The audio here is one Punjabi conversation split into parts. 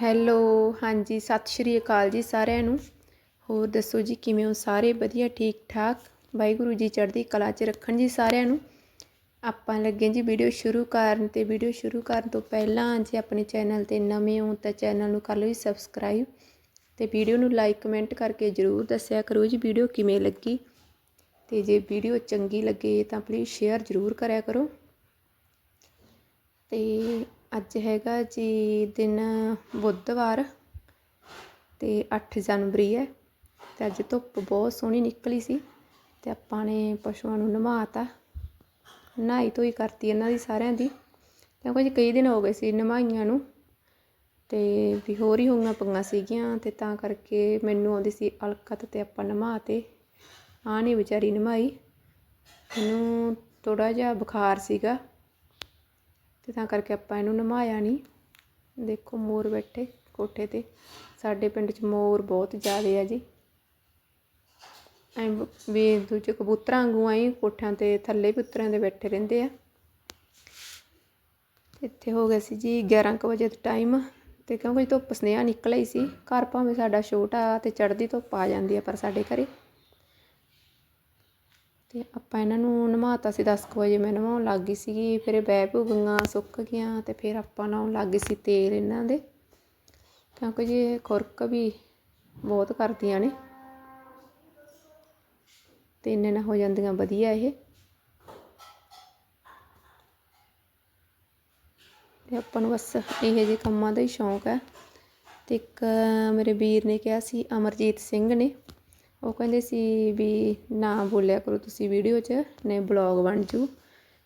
ਹੈਲੋ, ਹਾਂਜੀ, ਸਤਿ ਸ਼੍ਰੀ ਅਕਾਲ ਜੀ ਸਾਰਿਆਂ ਨੂੰ। ਹੋਰ ਦੱਸੋ ਜੀ, ਕਿਵੇਂ ਹੋ ਸਾਰੇ? ਵਧੀਆ, ਠੀਕ ਠਾਕ? ਵਾਹਿਗੁਰੂ ਜੀ ਚੜ੍ਹਦੀ ਕਲਾ 'ਚ ਰੱਖਣ ਜੀ ਸਾਰਿਆਂ ਨੂੰ। ਆਪਾਂ ਲੱਗੇ ਜੀ ਵੀਡੀਓ ਸ਼ੁਰੂ ਕਰਨ ਤੇ ਵੀਡੀਓ ਸ਼ੁਰੂ ਕਰਨ ਤੋਂ ਪਹਿਲਾਂ ਜੇ ਆਪਣੇ ਚੈਨਲ ਤੇ ਨਵੇਂ ਹੋ ਤਾਂ ਚੈਨਲ ਨੂੰ ਕਰ ਲਓ ਜੀ ਸਬਸਕ੍ਰਾਈਬ ਤੇ ਵੀਡੀਓ ਨੂੰ ਲਾਈਕ ਕਮੈਂਟ ਕਰਕੇ ਜਰੂਰ ਦੱਸਿਆ ਕਰੋ ਜੀ ਵੀਡੀਓ ਕਿਵੇਂ ਲੱਗੀ। ਤੇ ਜੇ ਵੀਡੀਓ ਚੰਗੀ ਲੱਗੇ ਤਾਂ ਪਲੀਜ਼ ਸ਼ੇਅਰ ਜਰੂਰ ਕਰਿਆ ਕਰੋ। ਤੇ ਅੱਜ ਹੈਗਾ ਜੀ ਦਿਨ ਬੁੱਧਵਾਰ ਅਤੇ ਅੱਠ ਜਨਵਰੀ ਹੈ ਅਤੇ ਅੱਜ ਧੁੱਪ ਬਹੁਤ ਸੋਹਣੀ ਨਿਕਲੀ ਸੀ ਅਤੇ ਆਪਾਂ ਨੇ ਪਸ਼ੂਆਂ ਨੂੰ ਨਵਾਤਾ ਨਹਾਈ ਧੋਈ ਕਰਤੀ ਇਹਨਾਂ ਦੀ ਸਾਰਿਆਂ ਦੀ। ਕਿਉਂਕਿ ਜੀ, ਕਈ ਦਿਨ ਹੋ ਗਏ ਸੀ ਨਵਾਈਆਂ ਨੂੰ ਅਤੇ ਵੀ ਹੋਰ ਹੀ ਹੋਈਆਂ ਪੰਗਾਂ ਸੀਗੀਆਂ ਅਤੇ ਤਾਂ ਕਰਕੇ ਮੈਨੂੰ ਆਉਂਦੀ ਸੀ ਅਲਕਤ ਅਤੇ ਆਪਾਂ ਨਵਾਤੇ ਆ ਨਹੀਂ ਵਿਚਾਰੀ ਨਵਾਈ ਇਹਨੂੰ ਥੋੜ੍ਹਾ ਜਿਹਾ ਬੁਖਾਰ ਸੀਗਾ। ਤੇ ਤਾਂ ਕਰਕੇ ਆਪਾਂ ਇਹਨੂੰ ਨਮਾਇਆ ਨਹੀਂ। ਦੇਖੋ ਮੋਰ ਬੈਠੇ ਕੋਠੇ ਤੇ। ਸਾਡੇ ਪਿੰਡ 'ਚ ਮੋਰ ਬਹੁਤ ਜ਼ਿਆਦੇ ਆ ਜੀ। ਐਂ ਵੀ ਦੂਜੇ ਕਬੂਤਰਾਂ ਵਾਂਗੂ ਆਈ ਕੋਠਿਆਂ ਤੇ, ਥੱਲੇ ਵੀ ਉੱਤਰਿਆਂ ਦੇ ਬੈਠੇ ਰਹਿੰਦੇ ਆ। ਇੱਥੇ ਹੋ ਗਿਆ ਸੀ ਜੀ 11 ਕੁ ਵਜੇ ਦਾ ਟਾਈਮ ਤੇ ਕਿਉਂਕਿ ਧੁੱਪ, ਸਨੇਹਾ ਨਿਕਲ ਆਈ ਸੀ। ਘਰ ਭਾਵੇਂ ਸਾਡਾ ਛੋਟਾ ਤੇ ਚੜ੍ਹਦੀ ਧੁੱਪ ਆ ਜਾਂਦੀ ਆ ਪਰ ਸਾਡੇ ਘਰੇ ਅਤੇ ਆਪਾਂ ਇਹਨਾਂ ਨੂੰ ਨਵਾਤਾ ਸੀ ਦਸ ਕੁ ਵਜੇ, ਮੈਂ ਨਵਾਉਣ ਲੱਗ ਗਈ ਸੀਗੀ, ਫਿਰ ਇਹ ਬਹਿ ਭੂ ਗਈਆਂ, ਸੁੱਕ ਗਈਆਂ ਅਤੇ ਫਿਰ ਆਪਾਂ ਲਾਉਣ ਲੱਗ ਗਏ ਸੀ ਤੇਲ ਇਹਨਾਂ ਦੇ। ਕਿਉਂਕਿ ਜੀ ਇਹ ਖੁਰਕ ਵੀ ਬਹੁਤ ਕਰਦੀਆਂ ਨੇ ਅਤੇ ਇੰਨੇ ਨਾਲ ਹੋ ਜਾਂਦੀਆਂ ਵਧੀਆ ਇਹ। ਤੇ ਆਪਾਂ ਨੂੰ ਬਸ ਇਹੋ ਜਿਹੇ ਕੰਮਾਂ ਦਾ ਹੀ ਸ਼ੌਂਕ ਹੈ। ਤੇ ਇੱਕ ਮੇਰੇ ਵੀਰ ਨੇ ਕਿਹਾ ਸੀ, ਅਮਰਜੀਤ ਸਿੰਘ ਨੇ ਉਹ ਕਹਿੰਦੇ ਸੀ ਵੀ ਨਾ ਬੋਲਿਆ ਕਰੋ ਤੁਸੀਂ ਵੀਡੀਓ 'ਚ ਨਹੀਂ ਬਲੌਗ ਬਣ ਜੂ।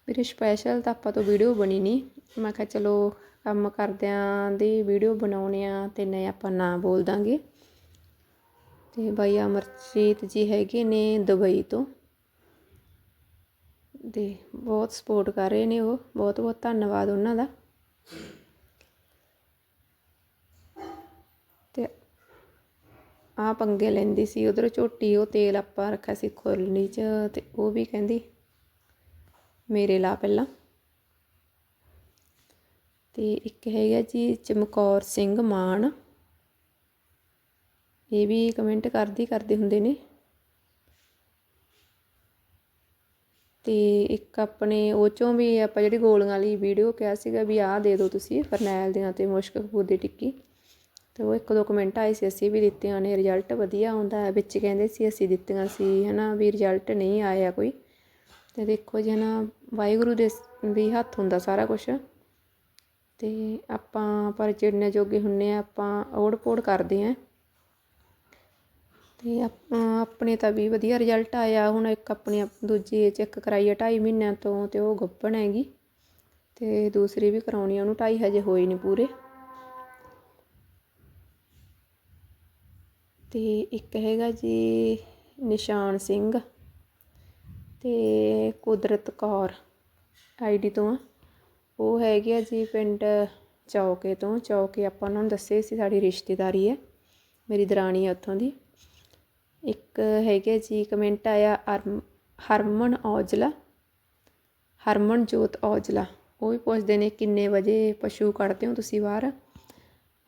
ਵੀਰੇ ਸਪੈਸ਼ਲ ਤਾਂ ਆਪਾਂ ਤੋਂ ਵੀਡੀਓ ਬਣੀ ਨਹੀਂ ਮੈਂ ਕਿਹਾ ਚਲੋ ਕੰਮ ਕਰਦਿਆਂ ਦੀ ਵੀਡੀਓ ਬਣਾਉਣੇ ਆ ਤੇ ਨਹੀਂ ਆਪਾਂ ਨਾ ਬੋਲ ਦਾਂਗੇ। ਤੇ ਬਾਈ ਅਮਰਜੀਤ ਜੀ ਹੈਗੇ ਨੇ ਦੁਬਈ ਤੋਂ। ਤੇ ਬਹੁਤ ਸਪੋਰਟ ਕਰ ਰਹੇ ਨੇ ਉਹ। ਬਹੁਤ ਬਹੁਤ ਧੰਨਵਾਦ ਉਹਨਾਂ ਦਾ ਤੇ ਆ ਪੰਗੇ ਲੈਂਦੀ ਸੀ, ਉਧਰ ਝੋਟੀ ਉਹ ਤੇਲ ਆਪਾਂ ਰੱਖਿਆ ਸੀ ਖੋਲਣੀ 'ਚ ਤੇ ਉਹ ਵੀ ਕਹਿੰਦੀ, ਮੇਰੇ ਲਾ ਪਹਿਲਾਂ। ਤੇ ਇੱਕ ਹੈਗਾ ਜੀ ਚਮਕੌਰ ਸਿੰਘ ਮਾਨ। ਇਹ ਵੀ ਕਮੈਂਟ ਕਰਦੀ ਕਰਦੇ ਹੁੰਦੇ ਨੇ। ਤੇ ਇੱਕ ਆਪਣੇ ਉਹ ਚੋਂ ਵੀ ਆਪਾਂ ਜਿਹੜੀ ਗੋਲੀਆਂ ਵਾਲੀ ਵੀਡੀਓ ਕਿਹਾ ਸੀਗਾ ਵੀ ਆਹ ਦੇ ਦਿਓ ਤੁਸੀਂ, ਫਰਨੈਲ ਦੀਆਂ ਤੇ ਮੁਸ਼ਕ ਕਪੂਰ ਦੀ ਟਿੱਕੀ। ਅਤੇ ਉਹ ਇੱਕ ਦੋ ਕਮੈਂਟ ਆਏ ਸੀ, ਅਸੀਂ ਵੀ ਦਿੱਤੀਆਂ ਨੇ ਰਿਜ਼ਲਟ ਵਧੀਆ ਆਉਂਦਾ ਹੈ। ਵਿੱਚ ਕਹਿੰਦੇ ਸੀ, ਅਸੀਂ ਦਿੱਤੀਆਂ ਸੀ ਹੈ ਨਾ ਵੀ ਰਿਜ਼ਲਟ ਨਹੀਂ ਆਇਆ ਕੋਈ। ਅਤੇ ਦੇਖੋ ਜੀ ਹੈ ਨਾ ਵਾਹਿਗੁਰੂ ਦੇ ਵੀ ਹੱਥ ਹੁੰਦਾ ਸਾਰਾ ਕੁਝ ਅਤੇ ਆਪਾਂ, ਪਰ ਚਿੜਨੇ ਜੋਗੇ ਹੁੰਨੇ ਆ, ਆਪਾਂ ਓੜ ਪੋੜ ਕਰਦੇ ਆ ਤੇ ਆਪਣੇ ਤਾਂ ਵੀ ਵਧੀਆ ਰਿਜ਼ਲਟ ਆਇਆ। ਹੁਣ ਇੱਕ ਆਪਣੀ ਦੂਜੀ ਚੈੱਕ ਕਰਾਈ ਆ 2.5 ਮਹੀਨਿਆਂ ਤੋਂ, ਤੇ ਉਹ ਗੱਭਣ ਹੈਗੀ। ਤੇ ਦੂਸਰੀ ਵੀ ਕਰਾਉਣੀ ਉਹਨੂੰ 2.5 ਹਜੇ ਹੋਏ ਨਹੀਂ ਪੂਰੇ। ਅਤੇ ਇੱਕ ਹੈਗਾ ਜੀ ਨਿਸ਼ਾਨ ਸਿੰਘ ਅਤੇ ਕੁਦਰਤ ਕੌਰ ਆਈ ਡੀ ਤੋਂ। ਆ ਉਹ ਹੈਗੇ ਆ ਜੀ ਪਿੰਡ ਚੌਕੇ ਤੋਂ। ਚੌਕੇ ਆਪਾਂ ਉਹਨਾਂ ਨੂੰ ਦੱਸੇ ਸੀ, ਸਾਡੀ ਰਿਸ਼ਤੇਦਾਰੀ ਹੈ, ਮੇਰੀ ਦਰਾਣੀ ਹੈ ਉੱਥੋਂ ਦੀ। ਇੱਕ ਹੈਗੇ ਜੀ ਕਮੈਂਟ ਆਇਆ ਹਰਮਨ ਔਜਲਾ, ਹਰਮਨ ਜੋਤ ਔਜਲਾ। ਉਹ ਵੀ ਪੁੱਛਦੇ ਨੇ, ਕਿੰਨੇ ਵਜੇ ਪਸ਼ੂ ਕੱਢਦੇ ਹੋ ਤੁਸੀਂ ਬਾਹਰ?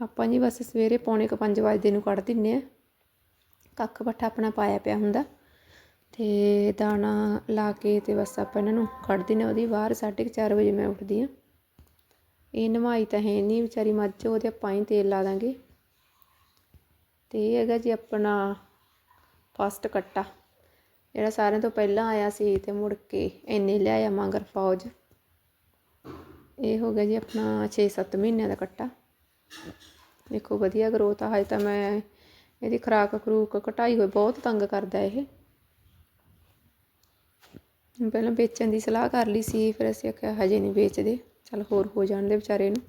ਆਪਾਂ ਜੀ ਬਸ ਸਵੇਰੇ ਪੌਣੇ ਕੁ 5 ਵਜੇ ਨੂੰ ਕੱਢ ਦਿੰਨੇ ਆ ਕੱਖ ਪੱਠਾ ਆਪਣਾ ਪਾਇਆ ਪਿਆ ਹੁੰਦਾ। ਤੇ ਦਾਣਾ ਲਾ ਕੇ ਤੇ ਬਸ ਆਪਾਂ ਇਹਨਾਂ ਨੂੰ ਕੱਢ ਦਿੰਨੇ ਉਹਦੀ ਬਾਹਰ 4:30 ਵਜੇ ਮੈਂ ਉੱਠਦੀ ਆ ਇਹ ਨਵਾਈ ਤਾਂ ਹੈ ਨਹੀਂ, ਵਿਚਾਰੀ ਮੱਝ, ਉਹਦੇ ਆਪਾਂ ਹੀ ਤੇਲ ਲਾ ਦਾਂਗੇ। ਤੇ ਇਹ ਹੈਗਾ ਜੀ ਆਪਣਾ ਫਸਟ ਕੱਟਾ। ਜਿਹੜਾ ਸਾਰਿਆਂ ਤੋਂ ਪਹਿਲਾਂ ਆਇਆ ਸੀ ਤੇ ਮੁੜ ਕੇ ਇੰਨੇ ਲਿਆਇਆ ਮਗਰ ਫੌਜ। ਇਹ ਹੋ ਗਿਆ ਜੀ ਆਪਣਾ 6-7 ਮਹੀਨਿਆਂ ਦਾ ਕੱਟਾ। ਦੇਖੋ ਵਧੀਆ ਗਰੋਥ ਆ, ਹਜੇ ਤਾਂ ਮੈਂ ਇਹਦੀ ਖਰਾਕ ਖਰੂਕ ਘਟਾਈ ਹੋਈ, ਬਹੁਤ ਤੰਗ ਕਰਦਾ ਇਹ। ਪਹਿਲਾਂ ਵੇਚਣ ਦੀ ਸਲਾਹ ਕਰ ਲਈ ਸੀ, ਫਿਰ ਅਸੀਂ ਆਖਿਆ ਹਜੇ ਨਹੀਂ ਵੇਚਦੇ, ਚਲ ਹੋਰ ਹੋ ਜਾਣ ਦੇ ਵਿਚਾਰੇ ਨੂੰ।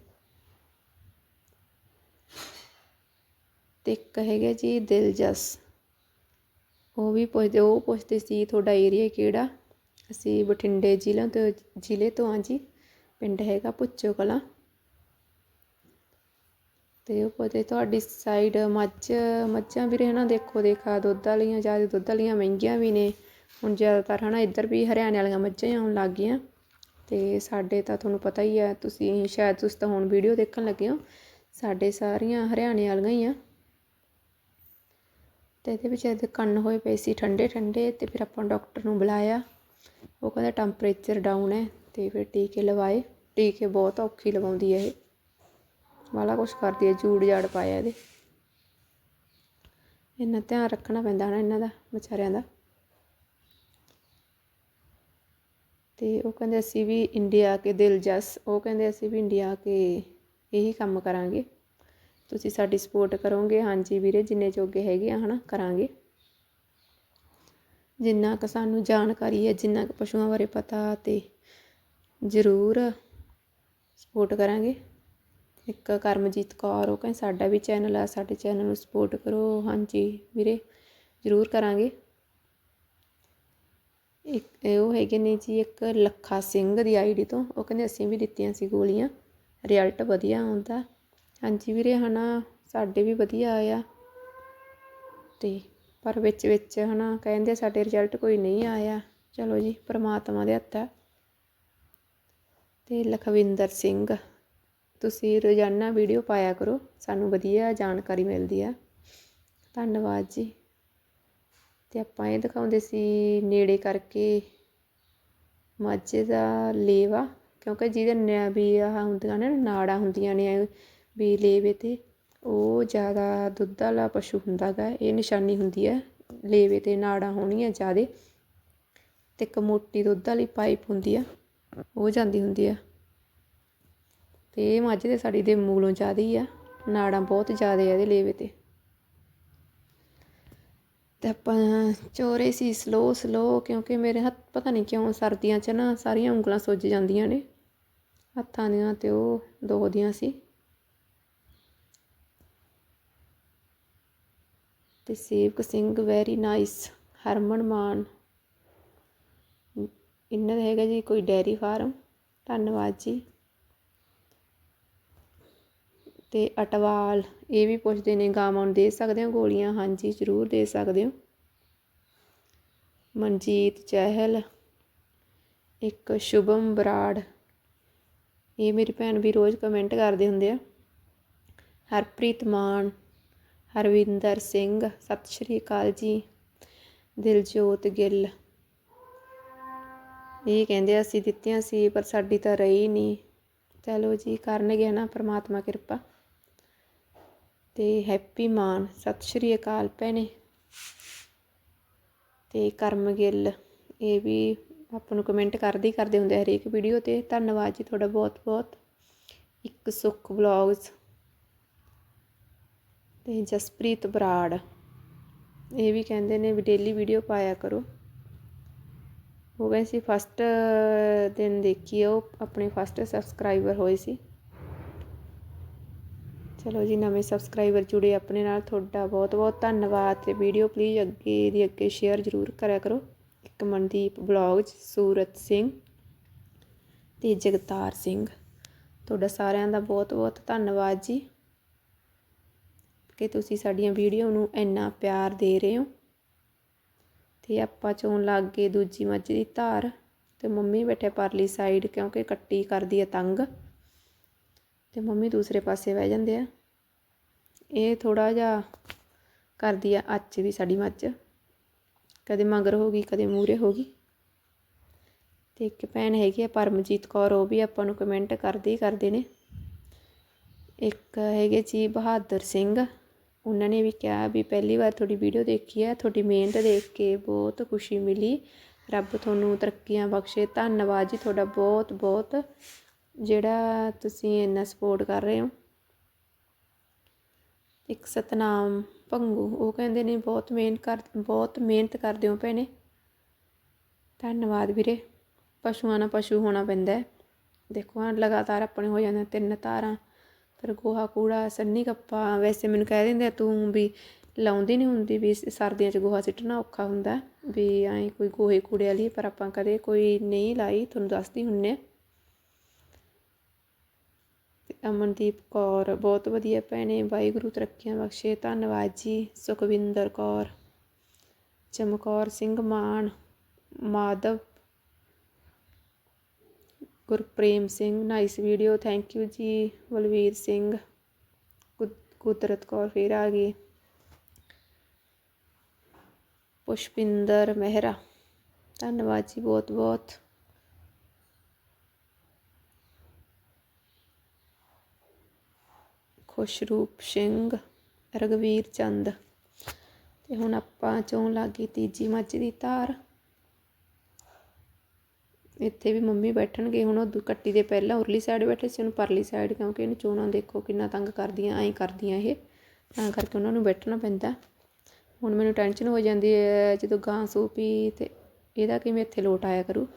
ਤੇ ਇੱਕ ਹੈਗਾ ਜੀ ਦਿਲਜਸ। ਉਹ ਵੀ ਪੁੱਛਦੇ, ਉਹ ਪੁੱਛਦੇ ਸੀ ਤੁਹਾਡਾ ਏਰੀਆ ਕਿਹੜਾ? ਅਸੀਂ ਬਠਿੰਡੇ ਜ਼ਿਲ੍ਹਾ ਤੋਂ, ਜ਼ਿਲ੍ਹੇ ਤੋਂ ਹਾਂ ਜੀ, ਪਿੰਡ ਹੈਗਾ ਪੁੱਚੋ ਕਲਾਂ। ਅਤੇ ਉਹ ਪੁੱਛਦੇ ਤੁਹਾਡੀ ਸਾਈਡ ਮੱਝ, ਮੱਝਾਂ ਵੀ ਰਹਿਣਾ ਦੇਖੋ, ਦੇਖਾ, ਦੁੱਧ ਵਾਲੀਆਂ ਜ਼ਿਆਦਾ, ਦੁੱਧ ਵਾਲੀਆਂ ਮਹਿੰਗੀਆਂ ਵੀ ਨੇ। ਹੁਣ ਜ਼ਿਆਦਾਤਰ ਹੈ ਨਾ ਇੱਧਰ ਵੀ ਹਰਿਆਣੇ ਵਾਲੀਆਂ ਮੱਝਾਂ ਹੀ ਆਉਣ ਲੱਗ ਗਈਆਂ। ਅਤੇ ਸਾਡੇ ਤਾਂ ਤੁਹਾਨੂੰ ਪਤਾ ਹੀ ਹੈ ਤੁਸੀਂ ਸ਼ਾਇਦ ਤੁਸੀਂ ਤਾਂ ਹੁਣ ਵੀਡੀਓ ਦੇਖਣ ਲੱਗੇ ਹੋ, ਸਾਡੇ ਸਾਰੀਆਂ ਹਰਿਆਣੇ ਵਾਲੀਆਂ ਹੀ ਆ। ਅਤੇ ਇਹਦੇ ਵਿੱਚ ਇਹਦੇ ਕੰਨ ਹੋਏ ਪਏ ਸੀ ਠੰਡੇ ਠੰਡੇ ਅਤੇ ਫਿਰ ਆਪਾਂ ਡਾਕਟਰ ਨੂੰ ਬੁਲਾਇਆ। ਉਹ ਕਹਿੰਦਾ ਟੈਂਪਰੇਚਰ ਡਾਊਨ ਹੈ ਅਤੇ ਫਿਰ ਟੀਕੇ ਲਵਾਏ। ਟੀਕੇ ਬਹੁਤ ਔਖੀ ਲਵਾਉਂਦੀ ਹੈ ਇਹ। ਵਾਲਾ ਕੁਛ ਕਰਦੀ ਹੈ, ਜੂੜ ਜਾੜ ਪਾਇਆ ਇਹਦੇ। ਇੰਨਾ ਧਿਆਨ ਰੱਖਣਾ ਪੈਂਦਾ ਨਾ ਇਹਨਾਂ ਦਾ, ਵਿਚਾਰਿਆਂ ਦਾ। ਤੇ ਉਹ ਕਹਿੰਦੇ ਅਸੀਂ ਵੀ ਇੰਡੀਆ ਕੇ ਦਿਲਜਸ ਉਹ ਕਹਿੰਦੇ ਅਸੀਂ ਵੀ ਇੰਡੀਆ ਕੇ ਇਹੀ ਕੰਮ ਕਰਾਂਗੇ। ਤੁਸੀਂ ਸਾਡੀ ਸਪੋਰਟ ਕਰੋਗੇ, ਹਾਂਜੀ ਵੀਰੇ, ਜਿੰਨੇ ਜੋਗੇ ਹੈਗੇ ਆ ਹਨਾ, ਕਰਾਂਗੇ। ਜਿੰਨਾ ਕੁ ਸਾਨੂੰ ਜਾਣਕਾਰੀ ਹੈ, ਜਿੰਨਾ ਕੁ ਪਸ਼ੂਆਂ ਬਾਰੇ ਪਤਾ, ਤੇ ਜ਼ਰੂਰ ਸਪੋਰਟ ਕਰਾਂਗੇ। ਇੱਕ ਕਰਮਜੀਤ ਕੌਰ, ਉਹ ਕਹਿੰਦੇ ਸਾਡਾ ਵੀ ਚੈਨਲ ਆ, ਸਾਡੇ ਚੈਨਲ ਨੂੰ ਸਪੋਰਟ ਕਰੋ। ਹਾਂਜੀ ਵੀਰੇ, ਜ਼ਰੂਰ ਕਰਾਂਗੇ। ਇੱਕ ਉਹ ਹੈਗੇ ਨੇ ਜੀ, ਇੱਕ ਲੱਖਾ ਸਿੰਘ ਦੀ ਆਈਡੀ ਤੋਂ। ਉਹ ਕਹਿੰਦੇ ਅਸੀਂ ਵੀ ਦਿੱਤੀਆਂ ਸੀ ਗੋਲੀਆਂ। ਰਿਜ਼ਲਟ ਵਧੀਆ ਆਉਂਦਾ। ਹਾਂਜੀ ਵੀਰੇ, ਹਨਾ, ਸਾਡੇ ਵੀ ਵਧੀਆ ਆਇਆ। ਤੇ ਪਰ ਵਿੱਚ ਵਿੱਚ, ਹਨਾ, ਕਹਿੰਦੇ ਸਾਡੇ ਰਿਜ਼ਲਟ ਕੋਈ ਨਹੀਂ ਆਇਆ। ਚਲੋ ਜੀ, ਪ੍ਰਮਾਤਮਾ ਦੇ ਹੱਥ। ਹੈ ਤੇ ਲਖਵਿੰਦਰ ਸਿੰਘ। ਤੁਸੀਂ ਰੋਜ਼ਾਨਾ ਵੀਡੀਓ ਪਾਇਆ ਕਰੋ, ਸਾਨੂੰ ਵਧੀਆ ਜਾਣਕਾਰੀ ਮਿਲਦੀ ਆ। ਧੰਨਵਾਦ ਜੀ। ਅਤੇ ਆਪਾਂ ਇਹ ਦਿਖਾਉਂਦੇ ਸੀ ਨੇੜੇ ਕਰਕੇ ਮਾਝੇ ਦਾ ਲੇਵਾ, ਕਿਉਂਕਿ ਜਿਹਦੇ ਨ ਵੀ ਆਹ ਹੁੰਦੀਆਂ ਨੇ, ਨਾੜਾਂ ਹੁੰਦੀਆਂ ਨੇ ਵੀ ਲੇਵੇ ਤੇ, ਉਹ ਜ਼ਿਆਦਾ ਦੁੱਧ ਵਾਲਾ ਪਸ਼ੂ ਹੁੰਦਾ ਗਾ, ਇਹ ਨਿਸ਼ਾਨੀ ਹੁੰਦੀ ਹੈ ਲੇਵੇ ਤੇ ਨਾੜਾਂ ਹੋਣੀਆਂ ਜ਼ਿਆਦੇ ਅਤੇ ਇੱਕ ਮੋਟੀ ਦੁੱਧ ਵਾਲੀ ਪਾਈਪ ਹੁੰਦੀ ਆ, ਉਹ ਜਾਂਦੀ ਹੁੰਦੀ ਆ। ਤੇ ਇਹ ਮੱਝ ਦੇ ਸਾਡੀ ਦੇ ਮੂਲੋਂ ਜ਼ਿਆਦਾ ਹੀ ਆ, ਨਾੜਾਂ ਬਹੁਤ ਜ਼ਿਆਦਾ ਆ ਇਹਦੇ ਲੇਵੇ ਤੇ। ਤੇ ਆਪਾਂ ਚੋਰੇ ਸੀ ਸਲੋ ਸਲੋ ਕਿਉਂਕਿ ਮੇਰੇ ਹੱਥ ਪਤਾ ਨਹੀਂ ਕਿਉਂ ਸਰਦੀਆਂ 'ਚ ਨਾ ਸਾਰੀਆਂ ਉਂਗਲਾਂ ਸੁੱਜ ਜਾਂਦੀਆਂ ਨੇ। ਹੱਥਾਂ ਦੀਆਂ ਤੇ ਉਹ ਦੋ ਦੀਆਂ ਸੀ। ਤੇ ਸੇਵਕ ਸਿੰਘ ਵੈਰੀ ਨਾਈਸ ਹਰਮਨ ਮਾਨ। ਇਹਨਾਂ ਦਾ ਹੈਗਾ ਜੀ, ਕੋਈ ਡੈਰੀ ਫਾਰਮ ਧੰਨਵਾਦ ਜੀ। ਅਤੇ ਅਟਵਾਲ, ਇਹ ਵੀ ਪੁੱਛਦੇ ਨੇ, ਗਾਵਾਂ ਨੂੰ ਦੇ ਸਕਦੇ ਹੋ ਗੋਲੀਆਂ? ਹਾਂਜੀ, ਜ਼ਰੂਰ ਦੇ ਸਕਦੇ ਹੋ। ਮਨਜੀਤ ਚਹਿਲ, ਇੱਕ ਸ਼ੁਭਮ ਬਰਾੜ। ਇਹ ਮੇਰੀ ਭੈਣ ਵੀ ਰੋਜ਼ ਕਮੈਂਟ ਕਰਦੇ ਹੁੰਦੇ ਆ। ਹਰਪ੍ਰੀਤ ਮਾਨ, ਹਰਵਿੰਦਰ ਸਿੰਘ, ਸਤਿ ਸ਼੍ਰੀ ਅਕਾਲ ਜੀ। ਦਿਲਜੋਤ ਗਿੱਲ। ਇਹ ਕਹਿੰਦੇ, ਅਸੀਂ ਦਿੱਤੀਆਂ ਸੀ, ਪਰ ਸਾਡੀ ਤਾਂ ਰਹੀ ਨਹੀਂ। ਚਲੋ ਜੀ, ਕਰਨਗੇ ਨਾ ਪ੍ਰਮਾਤਮਾ ਕਿਰਪਾ। ਅਤੇ ਹੈਪੀ ਮਾਨ, ਸਤਿ ਸ਼੍ਰੀ ਅਕਾਲ ਭੈਣੇ। ਅਤੇ ਕਰਮ ਗਿੱਲ, ਇਹ ਵੀ ਆਪਾਂ ਨੂੰ ਕਮੈਂਟ ਕਰਦੇ ਹੀ ਕਰਦੇ ਹੁੰਦੇ ਹਰੇਕ ਵੀਡੀਓ ਤੇ। ਧੰਨਵਾਦ ਜੀ ਤੁਹਾਡਾ ਬਹੁਤ ਬਹੁਤ। ਇੱਕ ਸੁੱਖ ਵਲੌਗਸ ਅਤੇ ਜਸਪ੍ਰੀਤ ਬਰਾੜ, ਇਹ ਵੀ ਕਹਿੰਦੇ ਨੇ ਵੀ ਡੇਲੀ ਵੀਡੀਓ ਪਾਇਆ ਕਰੋ। ਉਹ ਗਏ ਸੀ ਫਸਟ ਦਿਨ ਦੇਖੀ ਉਹ ਆਪਣੇ ਫਸਟ ਸਬਸਕ੍ਰਾਈਬਰ ਹੋਏ ਸੀ। ਚਲੋ ਜੀ, ਨਵੇਂ ਸਬਸਕ੍ਰਾਈਬਰ ਜੁੜੇ ਆਪਣੇ ਨਾਲ, ਤੁਹਾਡਾ ਬਹੁਤ ਬਹੁਤ ਧੰਨਵਾਦ ਤੇ ਵੀਡੀਓ ਪਲੀਜ਼ ਅੱਗੇ ਦੀ ਅੱਗੇ ਸ਼ੇਅਰ ਜ਼ਰੂਰ ਕਰਿਆ ਕਰੋ। ਇੱਕ ਮਨਦੀਪ ਬਲੌਗਸ ਸੂਰਤ ਸਿੰਘ ਤੇ ਜਗਤਾਰ ਸਿੰਘ। ਤੁਹਾਡਾ ਸਾਰਿਆਂ ਦਾ ਬਹੁਤ ਬਹੁਤ ਧੰਨਵਾਦ ਜੀ। ਕਿ ਤੁਸੀਂ ਸਾਡੀਆਂ ਵੀਡੀਓ ਨੂੰ ਇੰਨਾ ਪਿਆਰ ਦੇ ਰਹੇ ਹੋ। ਤੇ ਆਪਾਂ ਚੋਣ ਲੱਗ ਗਏ ਦੂਜੀ ਮੱਝ ਦੀ ਧਾਰ ਤੇ ਮੰਮੀ ਬੈਠੇ ਪਰਲੀ ਸਾਈਡ ਕਿਉਂਕਿ ਕੱਟੀ ਕਰਦੀ ਹੈ ਤੰਗ। ਤੇ ਮੰਮੀ ਦੂਸਰੇ ਪਾਸੇ ਬਹਿ ਜਾਂਦੇ ਆ। ਇਹ ਥੋੜ੍ਹਾ ਜਿਹਾ ਕਰਦੀ ਆ ਅੱਜ ਵੀ ਸਾਡੀ ਮੱਝ। ਕਦੇ ਮਗਰ ਹੋ ਗਈ, ਕਦੇ ਮੂਰੇ ਹੋ ਗਈ। ਤੇ ਇੱਕ ਭੈਣ ਹੈਗੀ ਆ ਪਰਮਜੀਤ ਕੌਰ, ਉਹ ਵੀ ਆਪਾਂ ਨੂੰ ਕਮੈਂਟ ਕਰਦੇ ਹੀ ਕਰਦੇ ਨੇ। ਇੱਕ ਹੈਗੇ ਜੀ ਬਹਾਦਰ ਸਿੰਘ, ਉਹਨਾਂ ਨੇ ਵੀ ਕਿਹਾ ਵੀ ਪਹਿਲੀ ਵਾਰ ਤੁਹਾਡੀ ਵੀਡੀਓ ਦੇਖੀ ਹੈ ਤੁਹਾਡੀ ਮਿਹਨਤ ਦੇਖ ਕੇ ਬਹੁਤ ਖੁਸ਼ੀ ਮਿਲੀ। ਰੱਬ ਤੁਹਾਨੂੰ ਤਰੱਕੀਆਂ ਬਖਸ਼ੇ। ਧੰਨਵਾਦ ਜੀ ਤੁਹਾਡਾ ਬਹੁਤ ਬਹੁਤ ਜਿਹੜਾ ਤੁਸੀਂ ਇੰਨਾ ਸਪੋਰਟ ਕਰ ਰਹੇ ਹੋ। ਇੱਕ ਸਤਨਾਮ ਭੰਗੂ, ਉਹ ਕਹਿੰਦੇ ਨੇ ਬਹੁਤ ਮਿਹਨਤ ਕਰ, ਬਹੁਤ ਮਿਹਨਤ ਕਰਦੇ ਹੋ ਭੈਣੇ। ਧੰਨਵਾਦ ਵੀਰੇ। ਪਸ਼ੂਆਂ ਨਾਲ ਪਸ਼ੂ ਹੋਣਾ ਪੈਂਦਾ ਦੇਖੋ ਹਾਂ ਲਗਾਤਾਰ ਆਪਣੇ ਹੋ ਜਾਂਦੇ ਤਿੰਨ ਤਾਰਾਂ। ਫਿਰ ਗੋਹਾ, ਕੂੜਾ, ਸੰਨੀ ਕੱਪਾ, ਵੈਸੇ ਮੈਨੂੰ ਕਹਿ ਦਿੰਦੇ ਤੂੰ ਵੀ ਲਾਉਂਦੀ ਨਹੀਂ ਹੁੰਦੀ ਵੀ ਸਰਦੀਆਂ 'ਚ ਗੋਹਾ ਸਿੱਟਣਾ ਔਖਾ ਹੁੰਦਾ ਵੀ ਐਂ ਕੋਈ ਗੋਹੇ, ਕੂੜੇ ਵਾਲੀ ਪਰ ਆਪਾਂ ਕਦੇ ਕੋਈ ਨਹੀਂ ਲਾਈ, ਤੁਹਾਨੂੰ ਦੱਸਦੀ ਹੁੰਨੇ ਅਮਨਦੀਪ ਕੌਰ। ਬਹੁਤ ਵਧੀਆ ਭੈਣੇ, ਵਾਹਿਗੁਰੂ ਤਰੱਕੀਆਂ ਬਖਸ਼ੇ। ਧੰਨਵਾਦ ਜੀ, Sukhwinder Kaur. Chamkaur Singh Maan, Madhav, Gurprem Singh. Nice video thank you ਜੀ। ਬਲਵੀਰ ਸਿੰਘ ਕੁਦਰਤ ਕੌਰ ਫੇਰ ਆ ਗਈ ਪੁਸ਼ਪਿੰਦਰ ਮਹਿਰਾ। ਧੰਨਵਾਦ ਜੀ ਬਹੁਤ ਬਹੁਤ ਖੁਸ਼ਰੂਪ ਸਿੰਘ ਰਗਵੀਰ ਚੰਦ। ਤੇ ਹੁਣ ਆਪਾਂ ਚੋਂ ਲੱਗੀ ਤੀਜੀ ਮੱਝ ਦੀ ਧਾਰ। ਇੱਥੇ ਵੀ ਮੰਮੀ ਬੈਠਣਗੇ, ਹੁਣ ਉਹ ਕੱਟੀ ਦੇ ਪਹਿਲਾਂ ਉਰਲੀ ਸਾਈਡ ਬੈਠੇ ਸੀ, ਉਹਨੂੰ ਪਰਲੀ ਸਾਈਡ ਕਿਉਂਕਿ ਇਹਨੂੰ ਚੋਣਾਂ ਦੇਖੋ ਕਿੰਨਾ ਤੰਗ ਕਰਦੀਆਂ, ਐਂ ਕਰਦੀਆਂ ਇਹ। ਤਾਂ ਕਰਕੇ ਉਹਨਾਂ ਨੂੰ ਬੈਠਣਾ ਪੈਂਦਾ। ਹੁਣ ਮੈਨੂੰ ਟੈਨਸ਼ਨ ਹੋ ਜਾਂਦੀ ਹੈ ਜਦੋਂ ਗਾਂ ਸੂਪੀ ਤੇ ਇਹਦਾ ਕਿਵੇਂ ਇੱਥੇ ਲੋਟ ਆਇਆ ਕਰੂ?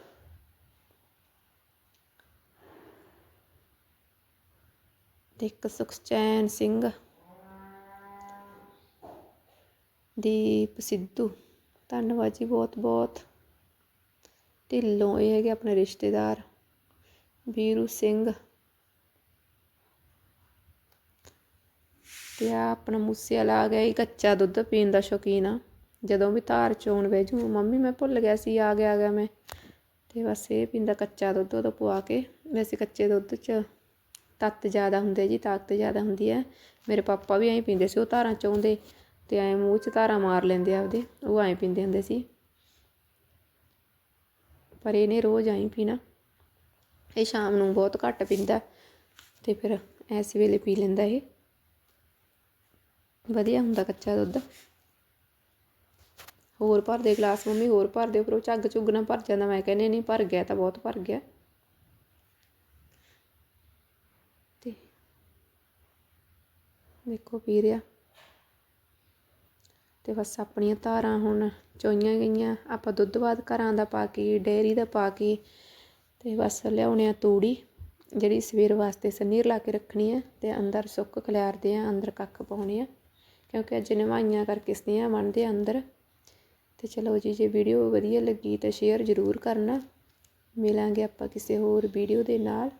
ਅਤੇ ਇੱਕ ਸੁਖਚੈਨ ਸਿੰਘ ਦੀਪ ਸਿੱਧੂ ਧੰਨਵਾਦ ਜੀ ਬਹੁਤ ਬਹੁਤ। ਢਿੱਲੋਂ ਇਹ ਹੈਗੇ ਆਪਣੇ ਰਿਸ਼ਤੇਦਾਰ ਵੀਰੂ ਸਿੰਘ। ਤੇ ਆ ਆਪਣਾ ਮੂਸੇ ਵਾਲਾ ਆ ਗਿਆ ਇਹ ਕੱਚਾ ਦੁੱਧ ਪੀਣ ਦਾ ਸ਼ੌਕੀਨ ਆ। ਜਦੋਂ ਵੀ ਧਾਰ ਚੋਣ ਵੇਜੂ ਮੰਮੀ ਮੈਂ ਭੁੱਲ ਗਿਆ ਸੀ, ਆ ਗਿਆ ਆ ਗਿਆ ਮੈਂ। ਤੇ ਬਸ ਇਹ ਪੀਂਦਾ ਕੱਚਾ ਦੁੱਧ ਉਹਦਾ ਪਵਾ ਕੇ ਵੈਸੇ ਕੱਚੇ ਦੁੱਧ 'ਚ ਤੱਤ ਜ਼ਿਆਦਾ ਹੁੰਦੇ ਜੀ, ਤਾਕਤ ਜ਼ਿਆਦਾ ਹੁੰਦੀ ਹੈ। ਮੇਰੇ ਪਾਪਾ ਵੀ ਐਂ ਪੀਂਦੇ ਸੀ, ਉਹ ਧਾਰਾਂ ਚੋਂਦੇ ਤੇ ਐਂ ਮੂੰਹ 'ਚ ਧਾਰਾਂ ਮਾਰ ਲੈਂਦੇ ਆਪਦੇ, ਉਹ ਐਂ ਪੀਂਦੇ ਹੁੰਦੇ ਸੀ। ਪਰ ਇਹਨੇ ਰੋਜ਼ ਐਂ ਪੀਣਾ। ਇਹ ਸ਼ਾਮ ਨੂੰ ਬਹੁਤ ਘੱਟ ਪੀਂਦਾ ਤੇ ਫਿਰ ਐਸ ਵੇਲੇ ਪੀ ਲੈਂਦਾ ਇਹ। ਵਧੀਆ ਹੁੰਦਾ ਕੱਚਾ ਦੁੱਧ। ਹੋਰ ਭਰ ਦੇ ਗਲਾਸ ਮੰਮੀ, ਹੋਰ ਭਰ ਦੇ ਪਰ ਝੱਗ ਝੁੱਗ ਨਾ ਭਰ ਜਾਂਦਾ, ਮੈਂ ਕਹਿੰਦੀ ਨਹੀਂ, ਭਰ ਗਿਆ ਤਾਂ ਬਹੁਤ ਭਰ ਗਿਆ ਤੇ ਦੇਖੋ ਪੀ ਰਿਹਾ ਤੇ ਬਸ ਆਪਣੀਆਂ ਧਾਰਾਂ ਹੁਣ ਚੋਈਆਂ ਗਈਆਂ। ਆਪਾਂ ਦੁੱਧ ਬਾਅਦ ਘਰਾਂ ਦਾ ਪਾ ਕੇ, ਡੇਅਰੀ ਦਾ ਪਾ ਕੇ ਤੇ ਬਸ ਲਿਆਉਣੇ ਆ ਤੂੜੀ, ਜਿਹੜੀ ਸਵੇਰ ਵਾਸਤੇ ਸੰਨੀਰ ਲਾ ਕੇ ਰੱਖਣੀ ਹੈ ਤੇ ਅੰਦਰ ਸੁੱਕ ਖਿਲਾਰਦੇ ਆ, ਅੰਦਰ ਕੱਖ ਪਾਉਣੇ ਆ। ਕਿਉਂਕਿ ਅੱਜ ਨਵਾਈਆਂ ਕਰਕੇ ਸਨੇਹਾ ਬਣਦੇ ਆ ਅੰਦਰ। ਤੇ ਚਲੋ ਜੀ, ਜੇ ਵੀਡੀਓ ਵਧੀਆ ਲੱਗੀ ਤਾਂ ਸ਼ੇਅਰ ਜ਼ਰੂਰ ਕਰਨਾ। ਮਿਲਾਂਗੇ ਆਪਾਂ ਕਿਸੇ ਹੋਰ ਵੀਡੀਓ ਦੇ ਨਾਲ।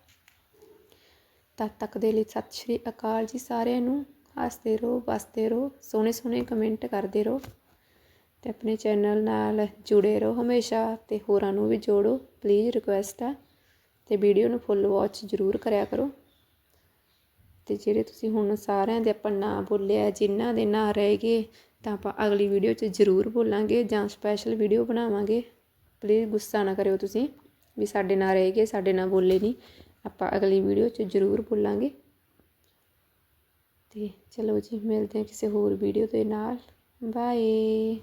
ਤਦ ਤੱਕ ਦੇ ਲਈ ਸਤਿ ਸ਼੍ਰੀ ਅਕਾਲ ਜੀ ਸਾਰਿਆਂ ਨੂੰ। ਹੱਸਦੇ ਰਹੋ, ਵੱਸਦੇ ਰਹੋ, ਸੋਹਣੇ ਸੋਹਣੇ ਕਮੈਂਟ ਕਰਦੇ ਰਹੋ ਅਤੇ ਆਪਣੇ ਚੈਨਲ ਨਾਲ ਜੁੜੇ ਰਹੋ ਹਮੇਸ਼ਾ ਅਤੇ ਹੋਰਾਂ ਨੂੰ ਵੀ ਜੋੜੋ ਪਲੀਜ਼ ਰਿਕੁਐਸਟ ਆ ਅਤੇ ਵੀਡੀਓ ਨੂੰ ਫੁੱਲ ਵਾਚ ਜ਼ਰੂਰ ਕਰਿਆ ਕਰੋ ਅਤੇ ਜਿਹੜੇ ਤੁਸੀਂ ਹੁਣ ਸਾਰਿਆਂ ਦੇ ਆਪਾਂ ਨਾਂ ਬੋਲਿਆ ਜਿਨ੍ਹਾਂ ਦੇ ਨਾਂ ਰਹਿ ਗਏ, ਤਾਂ ਆਪਾਂ ਅਗਲੀ ਵੀਡੀਓ 'ਚ ਜ਼ਰੂਰ ਬੋਲਾਂਗੇ ਜਾਂ ਸਪੈਸ਼ਲ ਵੀਡੀਓ ਬਣਾਵਾਂਗੇ। ਪਲੀਜ਼ ਗੁੱਸਾ ਨਾ ਕਰਿਓ ਤੁਸੀਂ ਵੀ ਸਾਡੇ ਨਾਂ ਰਹਿ ਗਏ, ਸਾਡੇ ਨਾਂ ਬੋਲੇ ਨਹੀਂ, ਆਪਾਂ ਅਗਲੀ ਵੀਡੀਓ 'ਚ ਜ਼ਰੂਰ ਬੋਲਾਂਗੇ। ਅਤੇ ਚਲੋ ਜੀ ਮਿਲਦੇ ਹਾਂ ਕਿਸੇ ਹੋਰ ਵੀਡੀਓ ਦੇ ਨਾਲ। ਬਾਏ